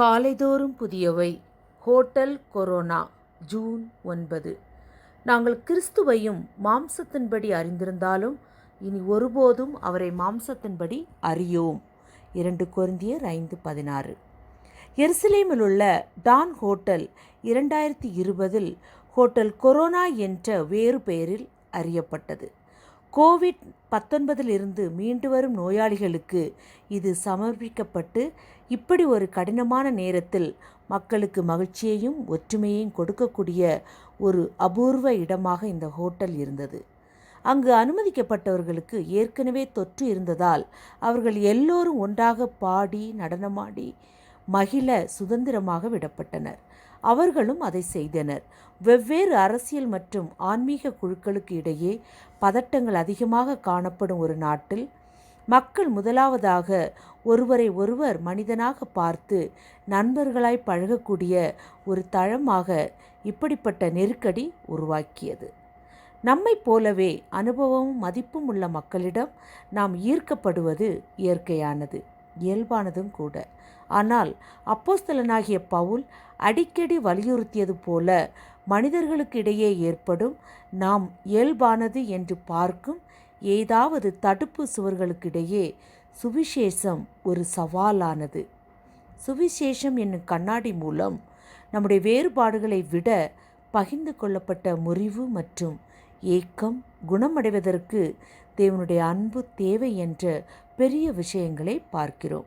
காலைதோறும் புதியவை. Hotel corona June ஒன்பது. நாங்கள் கிறிஸ்துவையும் மாம்சத்தின்படி அறிந்திருந்தாலும் இனி ஒருபோதும் அவரை மாம்சத்தின்படி அறியோம். இரண்டு குருந்தியர் ஐந்து பதினாறு. எருசலேமில் உள்ள டான் ஹோட்டல் இரண்டாயிரத்தி இருபதில் ஹோட்டல் கொரோனா என்ற வேறு பெயரில் அறியப்பட்டது. கோவிட் பத்தொன்பதில் இருந்து மீண்டு வரும் நோயாளிகளுக்கு இது சமர்ப்பிக்கப்பட்டு இப்படி ஒரு கடினமான நேரத்தில் மக்களுக்கு மகிழ்ச்சியையும் ஒற்றுமையையும் கொடுக்கக்கூடிய ஒரு அபூர்வ இடமாக இந்த ஹோட்டல் இருந்தது. அங்கு அனுமதிக்கப்பட்டவர்களுக்கு ஏற்கனவே தொற்று இருந்ததால் அவர்கள் எல்லோரும் ஒன்றாக பாடி நடனமாடி மகிழ சுதந்திரமாக விடப்பட்டனர். அவர்களும் அதை செய்தனர். வெவ்வேறு அரசியல் மற்றும் ஆன்மீக குழுக்களுக்கு இடையே பதட்டங்கள் அதிகமாக காணப்படும் ஒரு நாட்டில் மக்கள் முதலாவதாக ஒருவரை ஒருவர் மனிதனாக பார்த்து நண்பர்களாய் பழகக்கூடிய ஒரு தளமாக இப்படிப்பட்ட நெருக்கடி உருவாக்கியது. நம்மைப் போலவே அனுபவமும் மதிப்பும் உள்ள மக்களிடம் நாம் ஈர்க்கப்படுவது இயற்கையானது. இயல்பானதும் கூட. ஆனால் அப்போஸ்தலனாகிய பவுல் அடிக்கடி வலியுறுத்தியது போல மனிதர்களுக்கு இடையே ஏற்படும் நாம் இயல்பானது என்று பார்க்கும் ஏதாவது தடுப்பு சுவர்களுக்கிடையே சுவிசேஷம் ஒரு சவாலானது. சுவிசேஷம் என்னும் கண்ணாடி மூலம் நம்முடைய வேறுபாடுகளை விட பகிர்ந்து கொள்ளப்பட்ட முறிவு மற்றும் ஏக்கம் குணமடைவதற்கு தேவனுடைய அன்பு தேவை என்ற பெரிய விஷயங்களை பார்க்கிறோம்.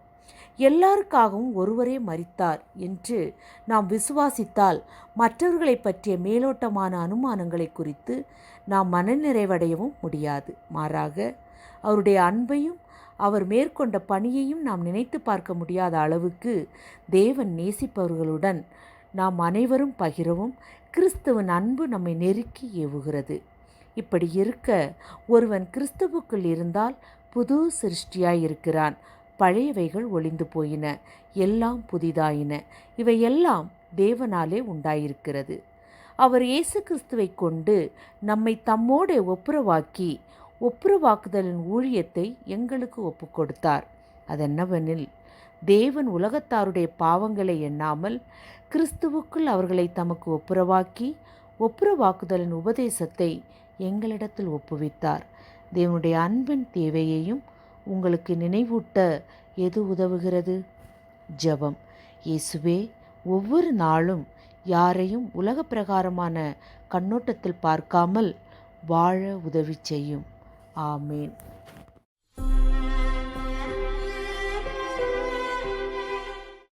எல்லாருக்காகவும் ஒருவரே மறித்தார் என்று நாம் விசுவாசித்தால் மற்றவர்களை பற்றிய மேலோட்டமான அனுமானங்களை குறித்து நாம் மனநிறைவடையவும் முடியாது. மாறாக அவருடைய அன்பையும் அவர் மேற்கொண்ட பணியையும் நாம் நினைத்து பார்க்க முடியாத அளவுக்கு தேவன் நேசிப்பவர்களுடன் நாம் அனைவரும் பகிரவும் கிறிஸ்துவன் அன்பு நம்மை நெருக்கி ஏவுகிறது. இப்படி இருக்க ஒருவன் கிறிஸ்துவுக்குள் இருந்தால் புது சிருஷ்டியாய் இருக்கிறான் பழையவைகள் ஒளிந்து போயின எல்லாம் புதிதாயின. இவையெல்லாம் தேவனாலே உண்டாயிருக்கிறது. அவர் இயேசு கிறிஸ்துவை கொண்டு நம்மை தம்மோடு ஒப்புரவாக்கி ஒப்புரவாக்குதலின் ஊழியத்தை எங்களுக்கு ஒப்பு கொடுத்தார் அதென்னவெனில் தேவன் உலகத்தாருடைய பாவங்களை எண்ணாமல் கிறிஸ்துவுக்குள் அவர்களை தமக்கு ஒப்புரவாக்கி ஒப்புரவாக்குதலின் உபதேசத்தை எங்களிடத்தில் ஒப்புவித்தார். தேவனுடைய அன்பின் தேவையையும் உங்களுக்கு நினைவூட்ட எது உதவுகிறது? ஜெபம். இயேசுவே ஒவ்வொரு நாளும் யாரையும் உலக பிரகாரமான கண்ணோட்டத்தில் பார்க்காமல் வாழ உதவி செய்யும். ஆமேன்.